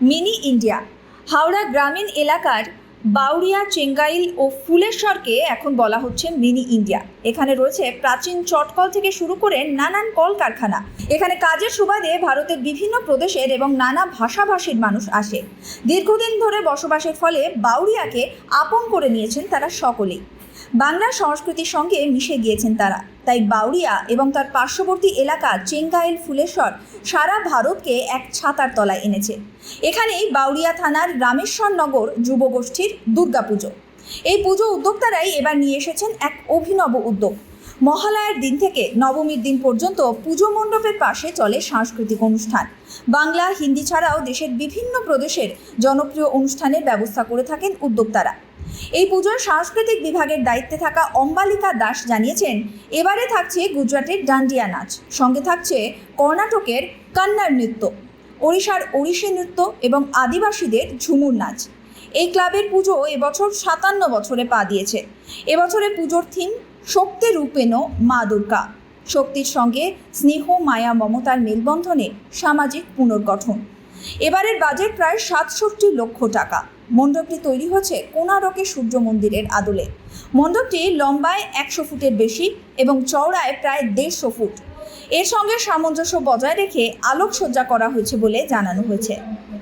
Mini India. Howrah গ্রামীণ এলাকার বাউরিয়া চেঙ্গাইল ও ফুলেশ্বরকে এখন বলা হচ্ছে মিনি ইন্ডিয়া। এখানে রয়েছে প্রাচীন চটকল থেকে শুরু করে নানান কলকারখানা। এখানে কাজের সুবাদে ভারতের বিভিন্ন প্রদেশের এবং নানা ভাষাভাষীর মানুষ আসে। দীর্ঘদিন ধরে বসবাসের ফলে বাউরিয়াকে আপন করে নিয়েছেন তারা সকলেই। বাংলা সংস্কৃতির সঙ্গে মিশে গিয়েছেন তারা। তাই বাউরিয়া এবং তার পার্শ্ববর্তী এলাকা চেঙ্গাইল ফুলেশ্বর সারা ভারতকে এক ছাতার তলায় এনেছে। এখানেই বাউরিয়া থানার রামেশ্বর নগর যুবগোষ্ঠীর দুর্গাপুজো। এই পুজো উদ্যোক্তারাই এবার নিয়ে এসেছেন এক অভিনব উদ্যোগ। মহালয়ার দিন থেকে নবমীর দিন পর্যন্ত পুজো মণ্ডপের পাশে চলে সাংস্কৃতিক অনুষ্ঠান। বাংলা, হিন্দি ছাড়াও দেশের বিভিন্ন প্রদেশের জনপ্রিয় অনুষ্ঠানের ব্যবস্থা করে থাকেন উদ্যোক্তারা। এই পুজোর সাংস্কৃতিক বিভাগের দায়িত্বে থাকা অম্বালিকা দাস জানিয়েছেন, এবারে থাকছে গুজরাটের ডান্ডিয়া নাচ, সঙ্গে থাকছে কর্ণাটকের কন্নড় নৃত্য, ওড়িশার ওড়িশি নৃত্য এবং আদিবাসীদের ঝুমুর নাচ। এই ক্লাবের পুজো এবছর সাতান্ন বছরে পা দিয়েছে। এবছরে পুজোর থিম শক্তি রূপেণ মা দুর্গা। শক্তির সঙ্গে স্নেহ, মায়া, মমতার মেলবন্ধনে সামাজিক পুনর্গঠন। এবারের বাজেট প্রায় সাতষট্টি লক্ষ টাকা। মণ্ডপটি তৈরি হচ্ছে কোনারকে সূর্য মন্দিরের আদলে। মণ্ডপটি লম্বায় একশো ফুটের বেশি এবং চওড়ায় প্রায় দেড়শো ফুট। এর সঙ্গে সামঞ্জস্য বজায় রেখে আলোকসজ্জা করা হয়েছে বলে জানানো হয়েছে।